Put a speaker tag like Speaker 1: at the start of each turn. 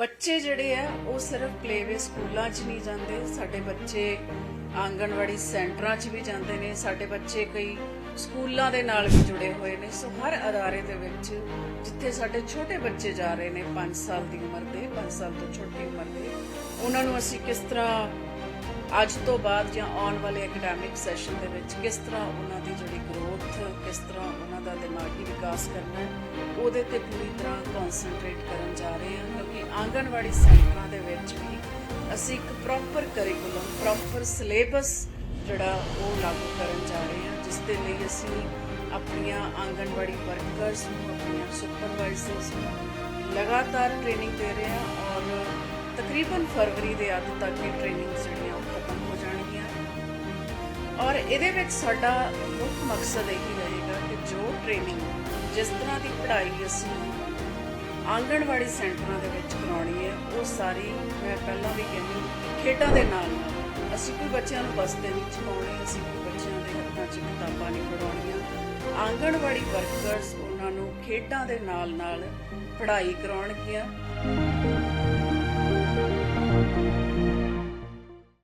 Speaker 1: ਬੱਚੇ ਜਿਹੜੇ ਆ, ਉਹ ਸਿਰਫ ਪਲੇਵੇ ਸਕੂਲਾਂ 'ਚ ਨਹੀਂ ਜਾਂਦੇ। ਸਾਡੇ ਬੱਚੇ ਆਂਗਣਵਾੜੀ ਸੈਂਟਰਾਂ 'ਚ ਵੀ ਜਾਂਦੇ ਨੇ। ਸਾਡੇ ਬੱਚੇ ਕਈ ਸਕੂਲਾਂ ਦੇ ਨਾਲ ਵੀ ਜੁੜੇ ਹੋਏ ਨੇ। ਸੋ ਹਰ ਅਦਾਰੇ ਦੇ ਵਿੱਚ ਜਿੱਥੇ ਸਾਡੇ ਛੋਟੇ ਬੱਚੇ ਜਾ ਰਹੇ ਨੇ 5 ਸਾਲ ਦੀ ਉਮਰ ਦੇ 5 ਸਾਲ ਤੋਂ ਛੋਟੀ ਉਮਰ ਦੇ, ਉਹਨਾਂ ਨੂੰ ਅਸੀਂ ਕਿਸ ਤਰ੍ਹਾਂ ਅੱਜ ਤੋਂ ਬਾਅਦ ਜਾਂ ਆਉਣ ਵਾਲੇ ਐਕੈਡੈਮਿਕ ਸੈਸ਼ਨ ਦੇ ਵਿੱਚ ਕਿਸ ਤਰ੍ਹਾਂ ਉਹਨਾਂ ਦੀ ਜਿਹੜੀ ਗਰੋਥ ਕਿਸ ਤਰ੍ਹਾਂ ਉਹਨਾਂ ਦਾ ਦਿਮਾਗੀ ਵਿਕਾਸ ਕਰਨਾ ਉਹਦੇ ਤੇ ਪੂਰੀ ਤਰ੍ਹਾਂ ਕਨਸੈਂਟਰੇਟ ਕਰਨ ਜਾ ਰਹੇ ਹਾਂ। ਆਂਗਣਵਾੜੀ ਸੈਂਟਰਾਂ ਦੇ ਵਿੱਚ ਵੀ ਅਸੀਂ ਇੱਕ ਪ੍ਰੋਪਰ ਕਰਿਕੂਲਮ ਪ੍ਰੋਪਰ ਸਿਲੇਬਸ ਜਿਹੜਾ ਉਹ ਲਾਗੂ ਕਰਨ ਜਾ ਰਹੇ ਹਾਂ, ਜਿਸ ਦੇ ਲਈ ਅਸੀਂ ਆਪਣੀਆਂ ਆਂਗਣਵਾੜੀ ਵਰਕਰਸ ਨੂੰ, ਆਪਣੀਆਂ ਸੁਪਰਵਾਈਜ਼ਰਸ ਨੂੰ ਲਗਾਤਾਰ ਟ੍ਰੇਨਿੰਗ ਦੇ ਰਹੇ ਹਾਂ ਔਰ ਤਕਰੀਬਨ ਫਰਵਰੀ ਦੇ ਅੱਧ ਤੱਕ ਇਹ ਟ੍ਰੇਨਿੰਗ ਜਿਹੜੀਆਂ ਉਹ ਖਤਮ ਹੋ ਜਾਣਗੀਆਂ। ਔਰ ਇਹਦੇ ਵਿੱਚ ਸਾਡਾ ਮੁੱਖ ਮਕਸਦ ਇਹੀ ਰਹੇਗਾ ਕਿ ਜੋ ਟ੍ਰੇਨਿੰਗ ਜਿਸ ਤਰ੍ਹਾਂ ਦੀ ਪੜ੍ਹਾਈ ਅਸੀਂ ਆਂਗਣਵਾੜੀ ਸੈਂਟਰਾਂ ਦੇ ਵਿੱਚ ਕਰਾਉਣੀ ਹੈ। ਉਹ ਸਾਰੀ ਮੈਂ ਪਹਿਲਾਂ ਵੀ ਕਹਿੰਦੀ ਖੇਡਾਂ ਦੇ ਨਾਲ ਨਾਲ ਅਸੀਂ ਕੋਈ ਬੱਚਿਆਂ ਨੂੰ ਬਸ ਦੇ ਵਿੱਚ ਪਾਉਣੀ ਅਸੀਂ ਕੋਈ ਬੱਚਿਆਂ ਦੇ ਹੱਥਾਂ 'ਚ ਕਿਤਾਬਾਂ ਨਹੀਂ ਪੜਾਉਣੀਆਂ ਆਂਗਣਵਾੜੀ ਵਰਕਰਸ ਉਹਨਾਂ ਨੂੰ ਖੇਡਾਂ ਦੇ ਨਾਲ ਨਾਲ ਪੜ੍ਹਾਈ ਕਰਾਉਣਗੀਆਂ।